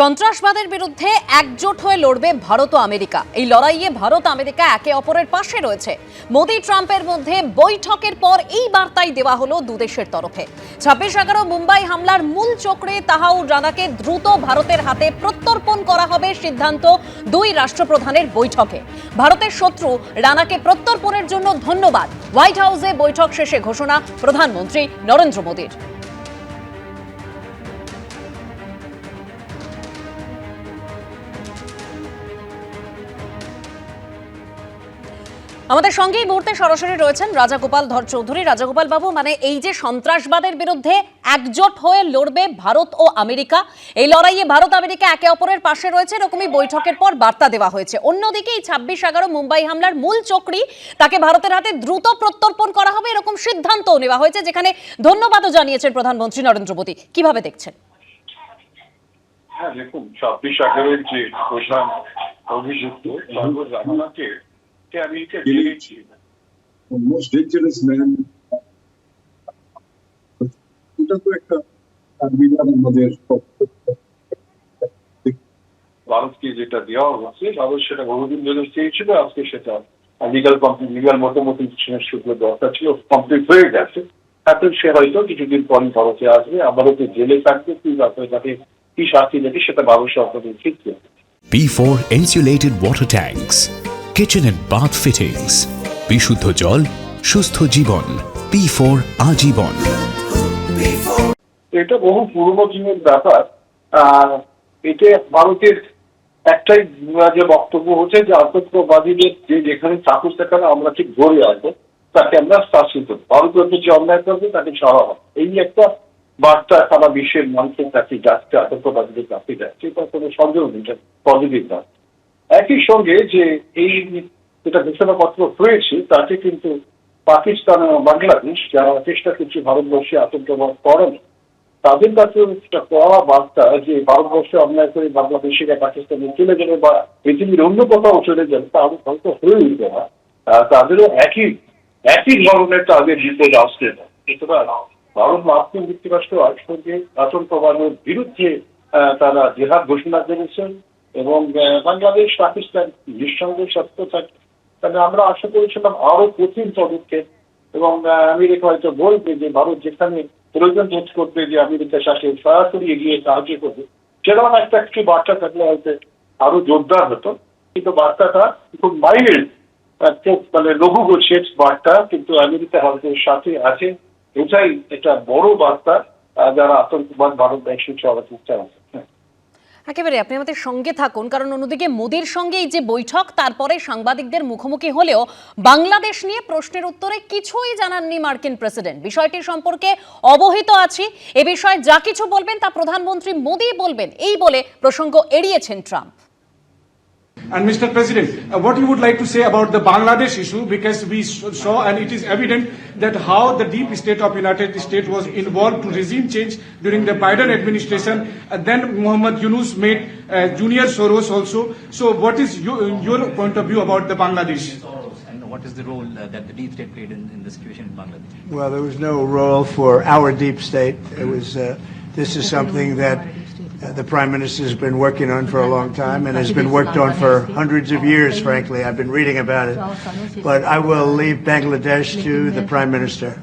সন্ত্রাসবাদের বিরুদ্ধে একজোট হয়ে লড়বে ভারত ও আমেরিকা। এই লড়াইয়ে ভারত আমেরিকা একে অপরের পাশে রয়েছে। মোদি ট্রাম্পের মধ্যে বৈঠকের পর এই বার্তাই দেওয়া হলো দুদেশের তরফে। ছাব্বিশ এগারো মুম্বাই হামলার মূল চক্রে তাহাউর রানাকে দ্রুত ভারতের হাতে প্রত্যর্পণ করা হবে সিদ্ধান্ত দুই রাষ্ট্রপ্রধানের বৈঠকে। ভারতের শত্রু রানাকে প্রত্যর্পণের জন্য ধন্যবাদ। হোয়াইট হাউসে বৈঠক শেষে ঘোষণা প্রধানমন্ত্রী নরেন্দ্র মোদীর। আমাদের সঙ্গে এই মুহূর্তে সরাসরি রয়েছেন রাজাগোপাল ধর চৌধুরী রাজাগোপাল বাবু মানে এই যে সন্ত্রাসবাদের বিরুদ্ধে একজোট হয়ে লড়বে ভারত ও আমেরিকা, এই লড়াইয়ে ভারত আমেরিকা একে অপরের পাশে রয়েছে, এরকমই বৈঠকের পর বার্তা দেওয়া হয়েছে। অন্যদিকে এই ছাব্বিশ এগারো মুম্বাই হামলার মূল চক্রী, তাকে ভারতের হাতে দ্রুত প্রত্যর্পণ করা হবে, এরকম সিদ্ধান্তও নেওয়া হয়েছে, যেখানে ধন্যবাদও জানিয়েছেন প্রধানমন্ত্রী নরেন্দ্র মোদী। কীভাবে দেখছেন? হ্যাঁ দেখুন, ছাব্বিশ এগারোর যে প্রধান অভিযুক্ত the most dangerous man এটা তো একটা সংবিধান আমাদের ভারতকে যেটা দেওয়া হচ্ছে ভারত সেটা বহুদিন ধরে চেয়েছিল আজকে সেটা লিগাল কমপ্লিট লিগাল মোটামুটি সেগুলো দরকার ছিল কমপ্লিট হয়ে গেছে এখন সে হয়তো কিছুদিন পরে ভারতে আসবে আবারও তো জেলে থাকবে কি ব্যাপারে তাকে কি শাস্তি দেবে সেটা ভারত সরকারের ঠিক করবে P4 insulated water tanks, kitchen and bath fittings, বিশুদ্ধ জল সুস্থ জীবন P4 আজীবন। এটা বহু পুরনো দিনের ব্যাপার। এতে ভারতের একটাই যে বক্তব্য হচ্ছে যে আতঙ্কবাদীদের যে যেখানে থাকুক সেখানে আমরা ঠিক ধরে আসব তাকে আমরা শাসিত। ভারতের যে অন্যায় করবে তাকে সরা হবে এই একটা বার্তা সারা বিশ্বের মানুষের কাছে যাচ্ছে আতঙ্কবাদীদের কাছে যাচ্ছে এটা কোনো সন্দেহ নেই পজিটিভ না একই সঙ্গে যে এই যেটা ঘোষণাপত্র হয়েছে তাতে কিন্তু পাকিস্তান এবং বাংলাদেশ যারা চেষ্টা করছে ভারতবর্ষে আতঙ্কবাদ করানো তাদের কাছে একটা কড়া বার্তা যে ভারতবর্ষে অন্যায় করে বাংলাদেশিরা পাকিস্তানে চলে গেলে বা পৃথিবীর অন্য কোথাও চলে গেলে তাহলে হয়তো হয়ে উঠবে না। তাদেরও একই একই ধরনের তাদের বিপদ আসছে না। সুতরাং ভারত মার্কিন যুক্তরাষ্ট্র একসঙ্গে আতঙ্কবাদের বিরুদ্ধে তারা জেহাদ ঘোষণা করেছেন এবং বাংলাদেশ, পাকিস্তান নিঃসন্দেহ সত্য থাকে, তাহলে আমরা আশা করেছিলাম আরও কঠিন পদক্ষেপ এবং আমেরিকা হয়তো বলবে যে ভারত যেখানে প্রয়োজন বোধ করবে যে আমেরিকার সাথে সরাসরি এগিয়ে সাহায্য করবে, সেরকম একটা কিছু বার্তা থাকলে হয়তো আরও জোরদার হতো। কিন্তু বার্তাটা খুব মাইল্ড মানে লঘু গোছের বার্তা, কিন্তু আমেরিকা ভারতের সাথে আছে। এটাই একটা বড় বার্তা যারা আতঙ্কবাদ ভারত দেশে চলাতে হ্যাঁ একেবারে আপনি আমাদের সঙ্গে থাকুন, কারণ অন্যদিকে মোদির সঙ্গে এই যে বৈঠক, তারপরে সাংবাদিকদের মুখোমুখি হলেও বাংলাদেশ নিয়ে প্রশ্নের উত্তরে কিছুই জানাননি মার্কিন প্রেসিডেন্ট। বিষয়টি সম্পর্কে অবহিত আছি। এ বিষয়ে যা কিছু বলবেন তা প্রধানমন্ত্রী মোদি বলবেন, এই বলে প্রসঙ্গ এড়িয়েছেন Trump. And Mr. President, uh, what you would like to say about the Bangladesh issue, because we saw and it is evident that how the deep state of United States was involved to regime change during the Biden administration. And then Muhammad Yunus made uh, Junior Soros also. So what is your, your point of view about the Bangladesh? And what is the role uh, that the deep state played in, in the situation in Bangladesh? Well, there was no role for our deep state. It was, uh, this is something that the Prime Minister has been working on for a long time and has been worked on for hundreds of years, frankly. I've been reading about it. But I will leave Bangladesh to the Prime Minister.